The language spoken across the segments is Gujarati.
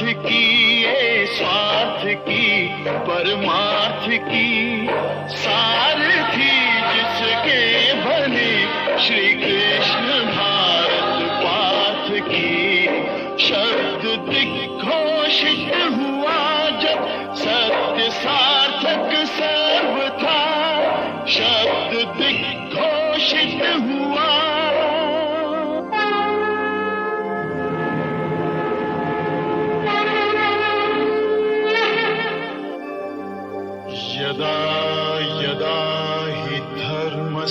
पुरुषार्थ की ये स्वार्थ की, परमार्थ की सारथी जिसके बने श्री कृष्ण भारत पार्थ की। शब्द दिग्घोषित हुआ जब सत्य सार्थक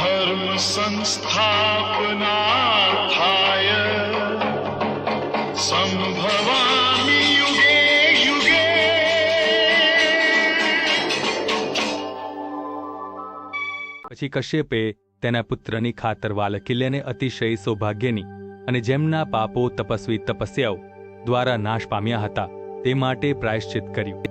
ધર્મ સંસ્થાપનાથાય સંભવામિ યુગે યુગે પછી કશ્યપે તેના પુત્રની ખાતરવા કિલ્લેને અતિશય સૌભાગ્યની અને જેમના પાપો તપસ્વી તપસ્યાઓ દ્વારા નાશ પામ્યા હતા, તે માટે પ્રાયશ્ચિત કર્યું.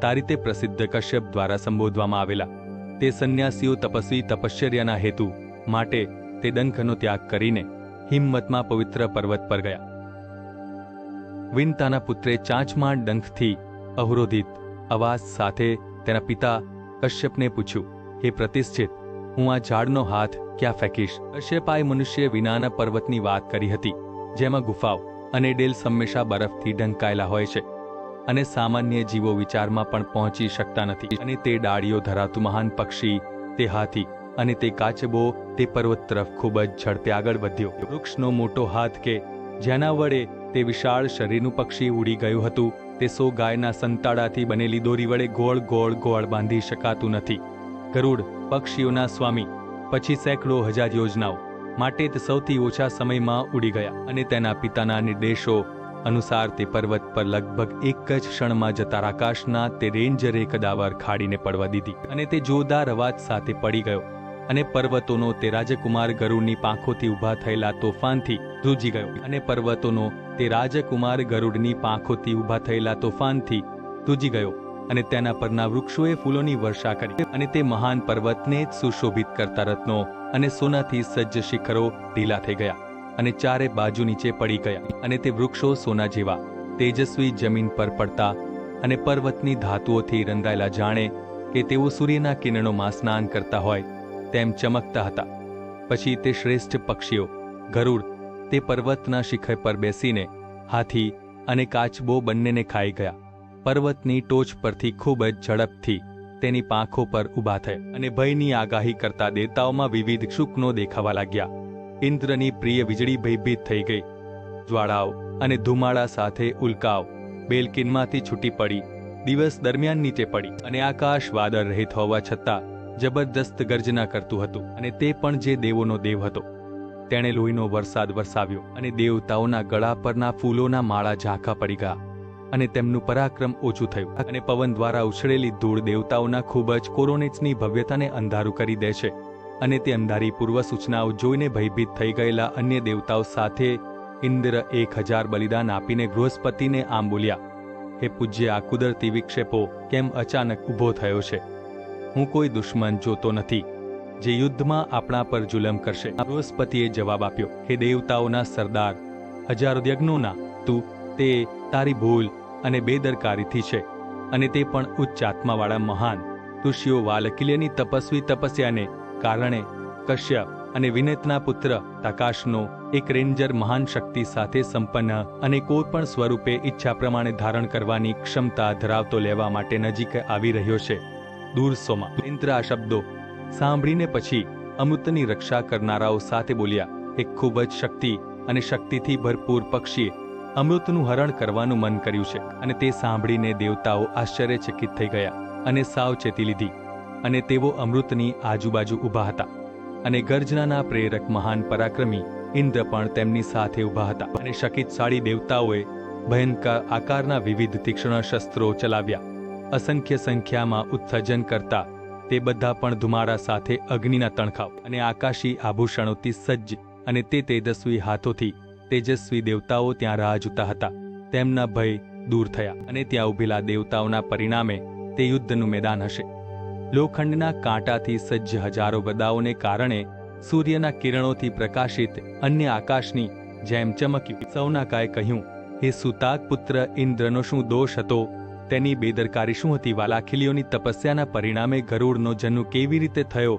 તારીતે પ્રસિદ્ધ કશ્યપ દ્વારા સંબોધવામાં આવેલા તે સંન્યાસીઓ તપસ્વી તપશ્ચર્યાના હેતુ માટે તે દંખનો ત્યાગ કરીને હિંમતમાં પવિત્ર પર્વત પર ગયા. વિનતાના પુત્રે ચાંચમાં ડંખથી અવરોધિત અવાજ સાથે તેના પિતા કશ્યપને પૂછ્યું, હે પ્રતિષ્ઠિત, હું આ ઝાડનો હાથ ક્યાં ફેંકીશ? કશ્યપાએ મનુષ્ય વિનાના પર્વતની વાત કરી હતી, જેમાં ગુફાઓ અને ડેલ હંમેશા બરફથી ઢંકાયેલા હોય છે. અને સામાન્ય જીવો વિચારમાં પણ પહોંચી શકતા નથી. અને તે ડાળીઓ ધરાવતું મહાન પક્ષી, તે હાથી અને તે કાચબો, તે પર્વત તરફ ખૂબ જ ઝડપે આગળ વધ્યો. વૃક્ષનો મોટો હાથ કે જેના વડે તે વિશાળ શરીરનું પક્ષી ઉડી ગયું હતું, તે સો ગાયના સંતાડાથી બનેલી દોરી વડે ગોળ ગોળ ગોળ બાંધી શકાતું નથી. ગરુડ, પક્ષીઓના સ્વામી, પછી સેંકડો હજાર યોજનાઓ, માટે તે સૌથી ઓછા સમયમાં ઉડી ગયા અને તેના પિતાના નિર્દેશો અનુસાર તે પર્વત પર લગભગ એક જ ક્ષણમાં જતા આકાશના તે રેન્જરે કદાવર ખાડીને પડવા દીધી અને તે જોરદાર અવાજ સાથે પડી ગયો અને પર્વતોનો તે રાજકુમાર ગરુડની પાંખોથી ઊભા થયેલા તોફાનથી ધ્રુજી ગયો અને પર્વતોનો તે રાજકુમાર ગરુડની પાંખોથી ઊભા થયેલા તોફાનથી ધ્રુજી ગયો અને તેના પરના વૃક્ષોએ ફૂલોની વર્ષા કરી અને તે મહાન પર્વતને જ સુશોભિત કરતા રત્નો અને સોનાથી સજ્જ શિખરો ઢીલા થઈ ગયા. અને ચારે બાજુ નીચે પડી ગયા અને તે વૃક્ષો સોના જેવા, તેજસ્વી જમીન પર પડતા અને પર્વતની ધાતુઓથી રંધાયેલા જાણે કે તેઓ સૂર્યના કિરણોમાં સ્નાન કરતા હોય તેમ ચમકતા હતા. પછી તે શ્રેષ્ઠ પક્ષીઓ, ગરુડ, તે પર્વતના શિખર પર બેસીને હાથી અને કાચબો બંનેને ખાઈ ગયા. પર્વતની ટોચ પરથી ખૂબ જ ઝડપથી તેની પાંખો પર ઊભા થયા અને ભયની આગાહી કરતા દેવતાઓમાં વિવિધ શુકનો દેખાવા લાગ્યા. ઇન્દ્રની પ્રિય વીજળી ભયભીત થઈ ગઈ. જ્વાળાઓ અને ધુમાડા સાથે ઉલ્કાઓ બેલકિનમાંથી છૂટી પડી. દિવસ દરમિયાન નીચે પડી અને આકાશ વાદળ રહિત હોવા છતાં જબરદસ્ત ગર્જના કરતું હતું અને તે પણ જે દેવોનો દેવ હતો. તેણે લોહીનો વરસાદ વરસાવ્યો અને દેવતાઓના ગળા પરના ફૂલોના માળા ઝાંખા પડી ગયા અને તેમનું પરાક્રમ ઓછું થયું અને પવન દ્વારા ઉછળેલી ધૂળ દેવતાઓના ખૂબ જ કોરોનેટ્સની ભવ્યતાને અંધારું કરી દે છે. અને તે અંધારી પૂર્વ સૂચનાઓ જોઈને ભયભીત થઈ ગયેલા અન્ય દેવતાઓ સાથે ઇન્દ્ર એક હજાર બલિદાન આપીને બૃહસ્પતિને આમ બોલ્યા, હે પૂજ્ય, આ કુદરતી વિક્ષેપો કેમ અચાનક ઊભો થયો છે? હું કોઈ દુશ્મન જોતો નથી, જે યુદ્ધમાં આપણા પર જુલમ કરશે. બૃહસ્પતિએ જવાબ આપ્યો, હે દેવતાઓના સરદાર, હજારો યજ્ઞોના, તું, તે તારી ભૂલ અને બેદરકારીથી છે, અને તે પણ ઉચ્ચ આત્માવાળા મહાન, ઋષિઓ વાલકિલ્યની તપસ્વી તપસ્યાને કારણે કશ્યપ અને વિનેતના પુત્ર તાકાશનો એક રેન્જર મહાન શક્તિ સાથે સંપન્ન અને કોઈ પણ સ્વરૂપે ઈચ્છા પ્રમાણે ધારણ કરવાની ક્ષમતા ધરાવતો લેવા માટે નજીક આવી રહ્યો છે. દૂર સોમાં ઇન્દ્ર આ શબ્દો સાંભળીને પછી અમૃતની રક્ષા કરનારાઓ સાથે બોલ્યા, એક ખૂબ જ શક્તિ અને શક્તિથી ભરપૂર પક્ષીએ અમૃતનું હરણ કરવાનું મન કર્યું છે. અને તે સાંભળીને દેવતાઓ આશ્ચર્યચકિત થઈ ગયા અને સાવચેતી લીધી. અને તેઓ અમૃતની આજુબાજુ ઊભા હતા. અને ગર્જનાના પ્રેરક મહાન પરાક્રમી ઇન્દ્ર પણ તેમની સાથે ઊભા હતા. અને શકિતશાળી દેવતાઓએ ભયંકર આકારના વિવિધ તીક્ષ્ણ શસ્ત્રો ચલાવ્યા. અસંખ્ય સંખ્યામાં ઉત્સર્જન કરતા તે બધા પણ ધુમાડા સાથે અગ્નિના તણખાવ અને આકાશી આભૂષણોથી સજ્જ અને તે તેજસ્વી હાથોથી તેજસ્વી દેવતાઓ ત્યાં રાહ જોતા હતા. તેમના ભય દૂર થયા અને ત્યાં ઊભેલા દેવતાઓના પરિણામે તે યુદ્ધનું મેદાન હશે. લોખંડના કાંટાથી સજ્જ હજારો બદાઓને કારણે સૂર્યના કિરણોથી પ્રકાશિત અન્ય આકાશની જેમ ચમક્યું. સૌના કાએ કહ્યું, હે સુતાક પુત્ર, ઇન્દ્રનો શું દોષ હતો? તેની બેદરકારી શું હતી? વાલાખીલીઓની તપસ્યાના પરિણામે ગરુડનો જન્મ કેવી રીતે થયો?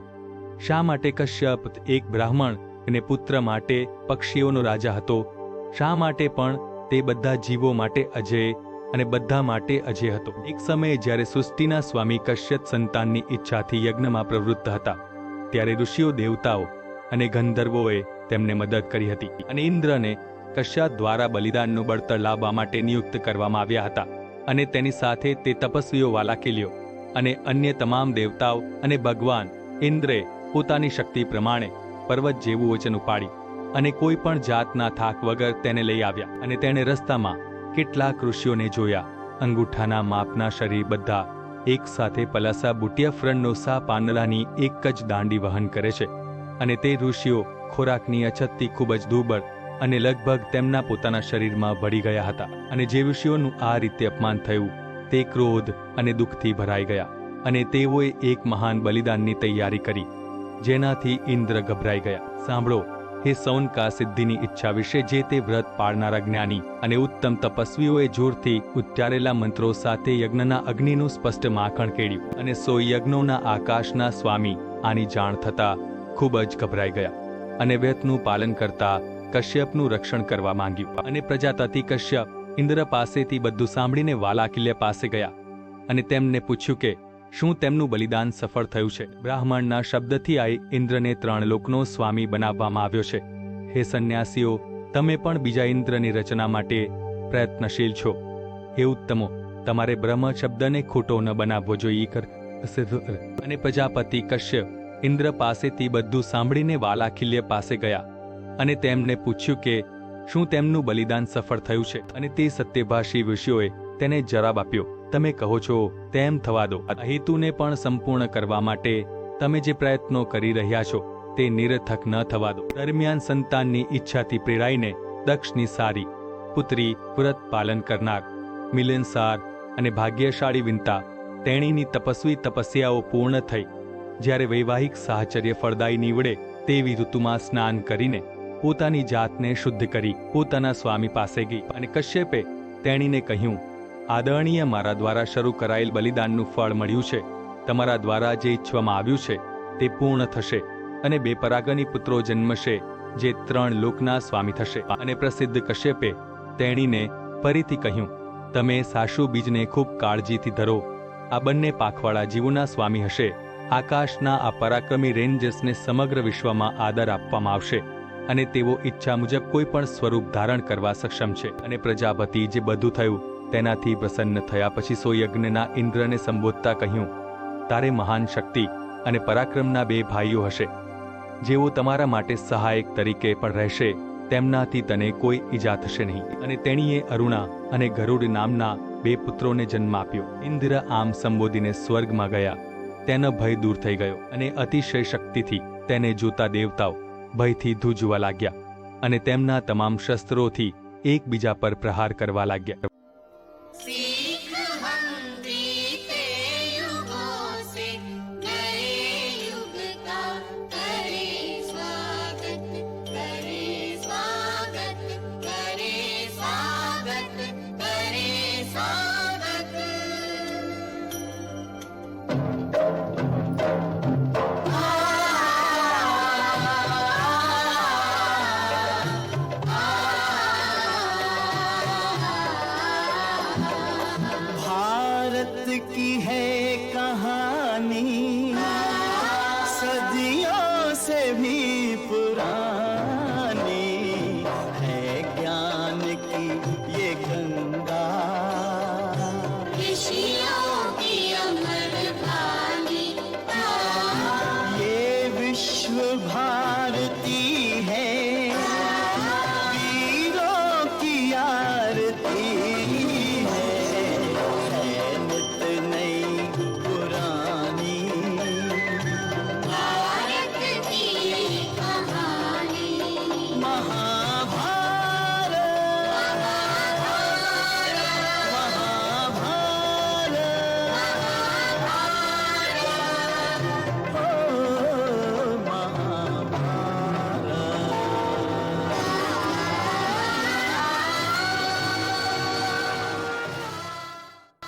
શા માટે કશ્યપ એક બ્રાહ્મણ અને પુત્ર માટે પક્ષીઓનો રાજા હતો? શા માટે પણ તે બધા જીવો માટે અજય અને બધા માટે અજય હતો. એક સમયે જ્યારે સૃષ્ટિના સ્વામી કશ્યપ સંતાનની ઈચ્છાથી યજ્ઞમાં પ્રવૃત્ત હતા, ત્યારે ઋષિઓ દેવતાઓ અને ગંધર્વોએ તેમને મદદ કરી હતી અને ઇન્દ્રને કશ્યપ દ્વારા બલિદાનનું બળતર લાવવા માટે નિયુક્ત કરવામાં આવ્યા હતા અને તેની સાથે તે તપસ્વીઓ વાલાકેલીઓ અને અન્ય તમામ દેવતાઓ અને ભગવાન ઇન્દ્રે પોતાની શક્તિ પ્રમાણે પર્વત જેવું વચન ઉપાડી અને કોઈ પણ જાતના થાક વગર તેને લઈ આવ્યા અને તેણે રસ્તામાં કેટલાક ઋષિઓને જોયા. અંગૂઠાના માપના શરીર બધા એક સાથે પલાસા બુટિયા ફ્રણનો સા પાંદડાની એક જ દાંડી વહન કરે છે. અને તે ઋષિઓ ખોરાકની અછતથી ખૂબ જ દુર્બળ અને લગભગ તેમના પોતાના શરીરમાં ભળી ગયા હતા. અને જે ઋષિઓનું આ રીતે અપમાન થયું, તે ક્રોધ અને દુઃખથી ભરાઈ ગયા. અને તેઓએ એક મહાન બલિદાનની તૈયારી કરી, જેનાથી ઇન્દ્ર ગભરાઈ ગયા. સાંભળો હે સૌનકા સિદ્ધિની ઈચ્છા વિશે જે તે વ્રત પાળનારા જ્ઞાની અને ઉત્તમ તપસ્વીઓએ જોરથી ઉચ્ચારેલા મંત્રો સાથે યજ્ઞના અગ્નિનું સ્પષ્ટ માખણ કેળ્યું અને સો યજ્ઞોના આકાશના સ્વામી આની જાણ થતા ખૂબ જ ગભરાઈ ગયા અને વ્યતનું પાલન કરતા કશ્યપનું રક્ષણ કરવા માંગ્યું અને પ્રજાપતિ કશ્યપ ઇન્દ્ર પાસેથી બધું સાંભળીને વાલાકિલ્ય પાસે ગયા અને તેમને પૂછ્યું કે શું તેમનું બલિદાન સફળ થયું છે? બ્રાહ્મણના શબ્દથી આઈ ઇન્દ્રને ત્રણ લોકનો સ્વામી બનાવવામાં આવ્યો છે. હે સંન્યાસીઓ, તમે પણ બીજા ઇન્દ્રની રચના માટે પ્રયત્નશીલ છો. હે ઉત્તમો, તમારે બ્રહ્મ શબ્દને ખોટો ન બનાવવો જોઈએ અને પ્રજાપતિ કશ્યપ, ઇન્દ્ર પાસેથી બધું સાંભળીને વાલાખિલ્ય પાસે ગયા અને તેમને પૂછ્યું કે, શું તેમનું બલિદાન સફળ થયું છે? અને તે સત્યભાષી ઋષિઓએ તેને જવાબ આપ્યો તમે કહો છો, તેમ થવા દો. હેતુને પણ સંપૂર્ણ કરવા માટે તમે જે પ્રયત્નો કરી રહ્યા છો, તે નિરર્થક ન થવા દો. દરમિયાન સંતાનની ઈચ્છાથી પ્રેરાઈને દક્ષની સારી પુત્રી વ્રત પાલન કરનાર, મિલનસાર અને ભાગ્યશાળી વિનતા, તેણીની તપસ્વી તપસ્યાઓ પૂર્ણ થઈ. જ્યારે વૈવાહિક સાહચર્ય ફળદાયી નીવડે, તેવી ઋતુમાં સ્નાન કરીને પોતાની જાતને શુદ્ધ કરી પોતાના સ્વામી પાસે ગઈ. અને કશ્યપે તેણીને કહ્યું આદરણીય મારા દ્વારા શરૂ કરાયેલ બલિદાનનું ફળ મળ્યું છે. તમારા દ્વારા જે ઈચ્છવામાં આવ્યું છે, તે પૂર્ણ થશે અને બે પરાગની પુત્રો જન્મશે, જે ત્રણ લોકના સ્વામી થશે. અને પ્રસિદ્ધ કશ્યપે તેણીને ફરીથી કહ્યું, તમે સાસુ બીજને ખૂબ કાળજીથી ધરો. આ બંને પાખવાળા જીવોના સ્વામી હશે. આકાશના આ પરાક્રમી રેન્જર્સને સમગ્ર વિશ્વમાં આદર આપવામાં આવશે અને તેઓ ઈચ્છા મુજબ કોઈ પણ સ્વરૂપ ધારણ કરવા સક્ષમ છે. અને પ્રજાપતિ જે બધું થયું તેનાથી પ્રસન્ન થયા પછી સોયજ્ઞના ઇન્દ્રને સંબોધતા કહ્યું, તારે મહાન શક્તિ અને પરાક્રમના બે ભાઈઓ હશે. જેઓ તમારા માટે સહાયક તરીકે પણ રહેશે, તેમનાથી તને કોઈ ઈજા થશે નહીં. અને તેણીએ અરુણા અને ગરુડ નામના બે પુત્રોને જન્મ આપ્યો. ઇન્દ્ર આમ સંબોધીને સ્વર્ગમાં ગયા. તેનો ભય દૂર થઈ ગયો અને અતિશય શક્તિથી તેને જોતા દેવતાઓ ભયથી ધ્રુજવા લાગ્યા અને તેમના તમામ શસ્ત્રોથી એકબીજા પર પ્રહાર કરવા લાગ્યા. ಆಹಾ